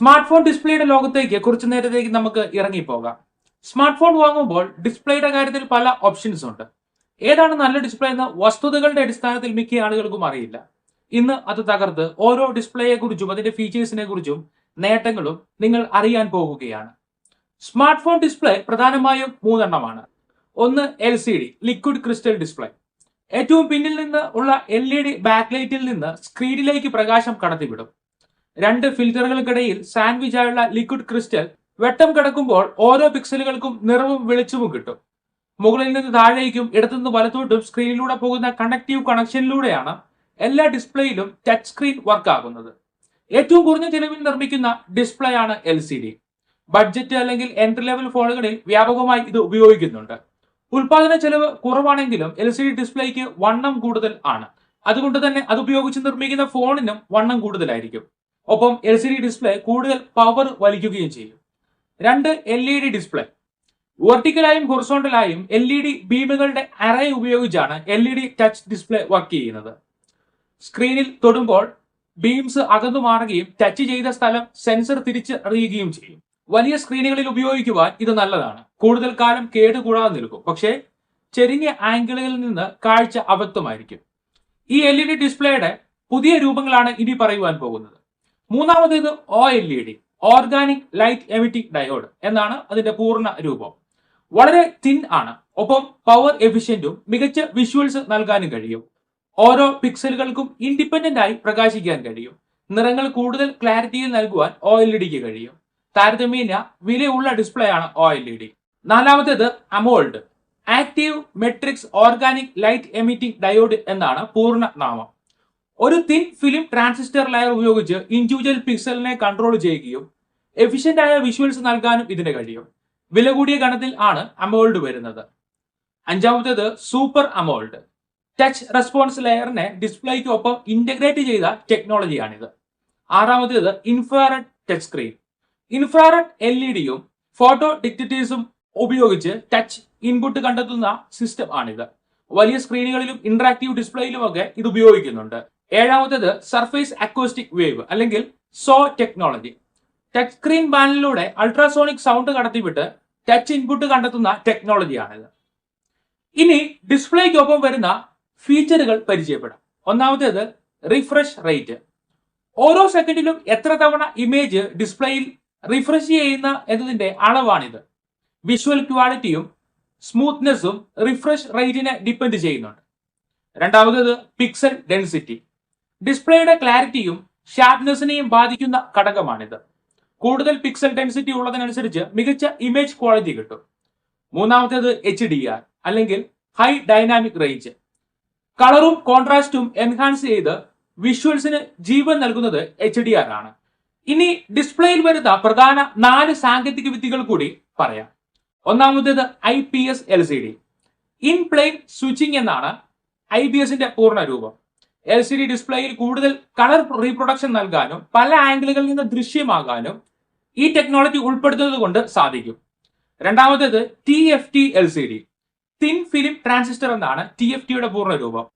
Smart phone ഡിസ്പ്ലേയുടെ ലോകത്തേക്ക് കുറച്ചു നേരത്തേക്ക് നമുക്ക് ഇറങ്ങിപ്പോകാം. സ്മാർട്ട് ഫോൺ വാങ്ങുമ്പോൾ ഡിസ്പ്ലേയുടെ കാര്യത്തിൽ പല ഓപ്ഷൻസ് ഉണ്ട്. ഏതാണ് നല്ല ഡിസ്പ്ലേ എന്ന വസ്തുതകളുടെ അടിസ്ഥാനത്തിൽ മിക്ക ആളുകൾക്കും അറിയില്ല. ഇന്ന് അത് തകർത്ത് ഓരോ ഡിസ്പ്ലേയെ കുറിച്ചും അതിന്റെ ഫീച്ചേഴ്സിനെ കുറിച്ചും നേട്ടങ്ങളും നിങ്ങൾ അറിയാൻ പോകുകയാണ്. സ്മാർട്ട് ഫോൺ ഡിസ്പ്ലേ പ്രധാനമായും മൂന്നെണ്ണമാണ്. ഒന്ന് L C D liquid crystal display. ഏറ്റവും പിന്നിൽ നിന്ന് ഉള്ള എൽ ഇ ഡി ബാക്ക്ലൈറ്റിൽ നിന്ന് സ്ക്രീനിലേക്ക് പ്രകാശം കടത്തിവിടും. രണ്ട് ഫിൽറ്ററുകൾക്കിടയിൽ സാൻഡ്വിച്ച് ആയുള്ള ലിക്വിഡ് ക്രിസ്റ്റൽ വെട്ടം കിടക്കുമ്പോൾ ഓരോ പിക്സലുകൾക്കും നിറവും വെളിച്ചവും കിട്ടും. മുകളിൽ നിന്ന് താഴേക്കും ഇടത്തുനിന്ന് വലത്തോട്ടും സ്ക്രീനിലൂടെ പോകുന്ന കണക്റ്റീവ് കണക്ഷനിലൂടെയാണ് എല്ലാ ഡിസ്പ്ലേയിലും ടച്ച് സ്ക്രീൻ വർക്ക് ആകുന്നത്. ഏറ്റവും കുറഞ്ഞ ചിലവിൽ നിർമ്മിക്കുന്ന ഡിസ്പ്ലേ ആണ് എൽ സി ഡി ബഡ്ജറ്റ് അല്ലെങ്കിൽ എൻട്രി ലെവൽ ഫോണുകളിൽ വ്യാപകമായി ഇത് ഉപയോഗിക്കുന്നുണ്ട്. ഉൽപാദന ചെലവ് കുറവാണെങ്കിലും എൽ സി ഡി ഡിസ്പ്ലേക്ക് വണ്ണം കൂടുതൽ ആണ്. അതുകൊണ്ട് തന്നെ അത് ഉപയോഗിച്ച് നിർമ്മിക്കുന്ന ഫോണിനും വണ്ണം കൂടുതലായിരിക്കും. ഒപ്പം എൽ സി ഡി ഡിസ്പ്ലേ കൂടുതൽ പവർ വലിക്കുകയും ചെയ്യും. രണ്ട് എൽ ഇ ഡി ഡിസ്പ്ലേ വെർട്ടിക്കലായും ഹൊറിസോണ്ടലായും എൽ ഇ ഡി ബീമുകളുടെ അറേ ഉപയോഗിച്ചാണ് L E D touch display work ചെയ്യുന്നത്. സ്ക്രീനിൽ തൊടുമ്പോൾ ബീംസ് അകന്നു മാറുകയും ടച്ച് ചെയ്ത സ്ഥലം സെൻസർ തിരിച്ച് അറിയുകയും ചെയ്യും. വലിയ സ്ക്രീനുകളിൽ ഉപയോഗിക്കുവാൻ ഇത് നല്ലതാണ്. കൂടുതൽ കാലം കേടുകൂടാതെ നിൽക്കും. പക്ഷേ ചെരിഞ്ഞ ആംഗിളുകളിൽ നിന്ന് കാഴ്ച അബദ്ധമായിരിക്കും. ഈ എൽ ഇ ഡി ഡിസ്പ്ലേയുടെ പുതിയ രൂപങ്ങളാണ് ഇനി പറയുവാൻ പോകുന്നത്. മൂന്നാമത്തേത് O L E D organic light emitting diode എന്നാണ് അതിന്റെ പൂർണ രൂപം. വളരെ തിൻ ആണ്. ഒപ്പം പവർ എഫിഷ്യന്റും മികച്ച വിഷ്വൽസ് നൽകാനും കഴിയും. ഓരോ പിക്സലുകൾക്കും ഇൻഡിപെൻഡന്റ് ആയി പ്രകാശിക്കാൻ കഴിയും. നിറങ്ങൾ കൂടുതൽ ക്ലാരിറ്റിയിൽ നൽകുവാൻ ഒ എൽ ഇ ഡിക്ക് കഴിയും. താരതമ്യേന വിലയുള്ള ഡിസ്പ്ലേ ആണ് ഒ എൽ ഇ ഡി നാലാമത്തേത് AMOLED active matrix organic light emitting diode എന്നാണ് പൂർണ നാമം. ഒരു തിൻ ഫിലിം ട്രാൻസിസ്റ്റർ ലെയർ ഉപയോഗിച്ച് ഇൻഡിവിജ്വൽ പിക്സലിനെ കൺട്രോൾ ചെയ്യുകയും എഫിഷ്യന്റ് ആയ വിഷ്വൽസ് നൽകാനും ഇതിന് കഴിയും. വില കൂടിയ ഗണത്തിൽ ആണ് അമോൾഡ് വരുന്നത്. അഞ്ചാമത്തേത് സൂപ്പർ അമോൾഡ് ടച്ച് റെസ്പോൺസ് ലെയറിനെ ഡിസ്പ്ലേക്ക് ഒപ്പം ഇന്റഗ്രേറ്റ് ചെയ്ത ടെക്നോളജിയാണിത് ആറാമത്തേത് infrared touch screen infrared L E ഡിയും ഫോട്ടോ ഡിറ്റക്ടേഴ്സും ഉപയോഗിച്ച് ടച്ച് ഇൻപുട്ട് കണ്ടെത്തുന്ന സിസ്റ്റം ആണിത്. വലിയ സ്ക്രീനുകളിലും ഇന്ററാക്റ്റീവ് ഡിസ്പ്ലേയിലും ഒക്കെ ഇത് ഉപയോഗിക്കുന്നുണ്ട്. ഏഴാമത്തേത് സർഫേസ് അക്വസ്റ്റിക് വേവ് അല്ലെങ്കിൽ സോ ടെക്നോളജി ടച്ച് സ്ക്രീൻ പാനലിലൂടെ അൾട്രാസോണിക് സൗണ്ട് കടത്തിവിട്ട് ടച്ച് ഇൻപുട്ട് കണ്ടെത്തുന്ന ടെക്നോളജിയാണിത് ഇനി ഡിസ്പ്ലേക്കൊപ്പം വരുന്ന ഫീച്ചറുകൾ പരിചയപ്പെടാം. ഒന്നാമത്തേത് റിഫ്രഷ് റേറ്റ് ഓരോ സെക്കൻഡിലും എത്ര തവണ ഇമേജ് ഡിസ്പ്ലേയിൽ റിഫ്രഷ് ചെയ്യുന്ന എന്നതിന്റെ അളവാണിത്. വിഷ്വൽ ക്വാളിറ്റിയും സ്മൂത്ത്നെസ്സും റിഫ്രഷ് റേറ്റിനെ ഡിപ്പെൻഡ് ചെയ്യുന്നുണ്ട്. രണ്ടാമത്തേത് പിക്സൽ ഡെൻസിറ്റി ഡിസ്പ്ലേയുടെ ക്ലാരിറ്റിയും ഷാർപ്നെസ്സിനെയും ബാധിക്കുന്ന ഘടകമാണിത്. കൂടുതൽ പിക്സൽ ഡെൻസിറ്റി ഉള്ളതിനനുസരിച്ച് മികച്ച ഇമേജ് ക്വാളിറ്റി കിട്ടും. മൂന്നാമത്തേത് എച്ച് ഡി ആർ അല്ലെങ്കിൽ ഹൈ ഡൈനാമിക് റേഞ്ച് കളറും കോൺട്രാസ്റ്റും എൻഹാൻസ് ചെയ്ത് വിഷ്വൽസിന് ജീവൻ നൽകുന്നത് എച്ച് ഡി ആർ ആണ്. ഇനി ഡിസ്പ്ലേയിൽ വരുന്ന പ്രധാന നാല് സാങ്കേതിക വിദ്യകൾ കൂടി പറയാം. ഒന്നാമത്തേത് I P S L C D in plane switching എന്നാണ് ഐ പി എസിന്റെ പൂർണ രൂപം. എൽ സി ഡി ഡിസ്പ്ലേയിൽ കൂടുതൽ കളർ റീപ്രൊഡക്ഷൻ നൽകാനും പല ആംഗിളുകളിൽ നിന്ന് ദൃശ്യമാകാനും ഈ ടെക്നോളജി ഉൾപ്പെടുത്തുന്നത് കൊണ്ട് സാധിക്കും. രണ്ടാമത്തേത് T F T L C D thin film transistor എന്നാണ് ടി എഫ് ടിയുടെ പൂർണ രൂപം.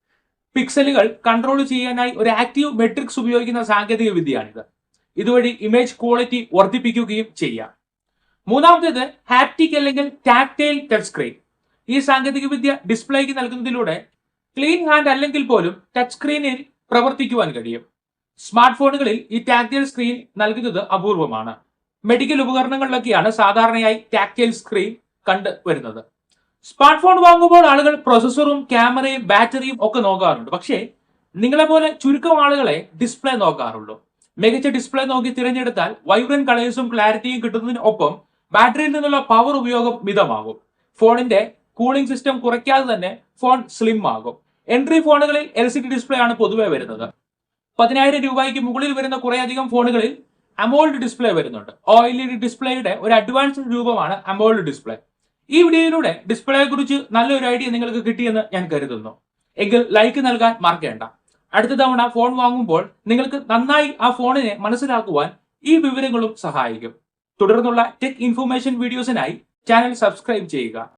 പിക്സലുകൾ കൺട്രോൾ ചെയ്യാനായി ഒരു ആക്റ്റീവ് മെട്രിക്സ് ഉപയോഗിക്കുന്ന സാങ്കേതിക വിദ്യയാണിത്. ഇതുവഴി ഇമേജ് ക്വാളിറ്റി വർദ്ധിപ്പിക്കുകയും ചെയ്യാം. മൂന്നാമത്തേത് ഹാപ്റ്റിക് അല്ലെങ്കിൽ ടാക്ടൈൽ ടച്ച് സ്ക്രീൻ ഈ സാങ്കേതിക വിദ്യ ഡിസ്പ്ലേക്ക് നൽകുന്നതിലൂടെ ക്ലീൻ ഹാൻഡ് അല്ലെങ്കിൽ പോലും ടച്ച് സ്ക്രീനിൽ പ്രവർത്തിക്കുവാൻ കഴിയും. സ്മാർട്ട് ഫോണുകളിൽ ഈ ടാക്ടൈൽ സ്ക്രീൻ നൽകുന്നത് അപൂർവമാണ്. മെഡിക്കൽ ഉപകരണങ്ങളിലൊക്കെയാണ് സാധാരണയായി ടാക്ടൈൽ സ്ക്രീൻ കണ്ടു വരുന്നത്. സ്മാർട്ട് ഫോൺ വാങ്ങുമ്പോൾ ആളുകൾ പ്രൊസസ്സറും ക്യാമറയും ബാറ്ററിയും ഒക്കെ നോക്കാറുണ്ട്. പക്ഷേ നിങ്ങളെ പോലെ ചുരുക്കം ആളുകളെ ഡിസ്പ്ലേ നോക്കാറുള്ളൂ. മികച്ച ഡിസ്പ്ലേ നോക്കി തിരഞ്ഞെടുത്താൽ വൈബ്രന്റ് കളേഴ്സും ക്ലാരിറ്റിയും കിട്ടുന്നതിന് ഒപ്പം ബാറ്ററിയിൽ നിന്നുള്ള പവർ ഉപയോഗം മിതമാകും. ഫോണിന്റെ കൂളിംഗ് സിസ്റ്റം കുറയ്ക്കാതെ തന്നെ ഫോൺ സ്ലിം ആകും. എൻട്രി ഫോണുകളിൽ എൽ സി ഡി ഡിസ്പ്ലേ ആണ് പൊതുവെ വരുന്നത്. പതിനായിരം രൂപയ്ക്ക് മുകളിൽ വരുന്ന കുറേയധികം ഫോണുകളിൽ അമോൾഡ് ഡിസ്പ്ലേ വരുന്നുണ്ട്. ഒ എൽ ഇ ഡി ഡിസ്പ്ലേയുടെ ഒരു അഡ്വാൻസ്ഡ് രൂപമാണ് അമോൾഡ് ഡിസ്പ്ലേ ഈ വീഡിയോയിലൂടെ ഡിസ്പ്ലേയെ കുറിച്ച് നല്ലൊരു ഐഡിയ നിങ്ങൾക്ക് കിട്ടിയെന്ന് ഞാൻ കരുതുന്നു. എങ്കിൽ ലൈക്ക് നൽകാൻ മറക്കേണ്ട. അടുത്ത തവണ ഫോൺ വാങ്ങുമ്പോൾ നിങ്ങൾക്ക് നന്നായി ആ ഫോണിനെ മനസ്സിലാക്കുവാൻ ഈ വിവരങ്ങളും സഹായിക്കും. തുടർന്നുള്ള ടെക് ഇൻഫോർമേഷൻ വീഡിയോസിനായി ചാനൽ സബ്സ്ക്രൈബ് ചെയ്യുക.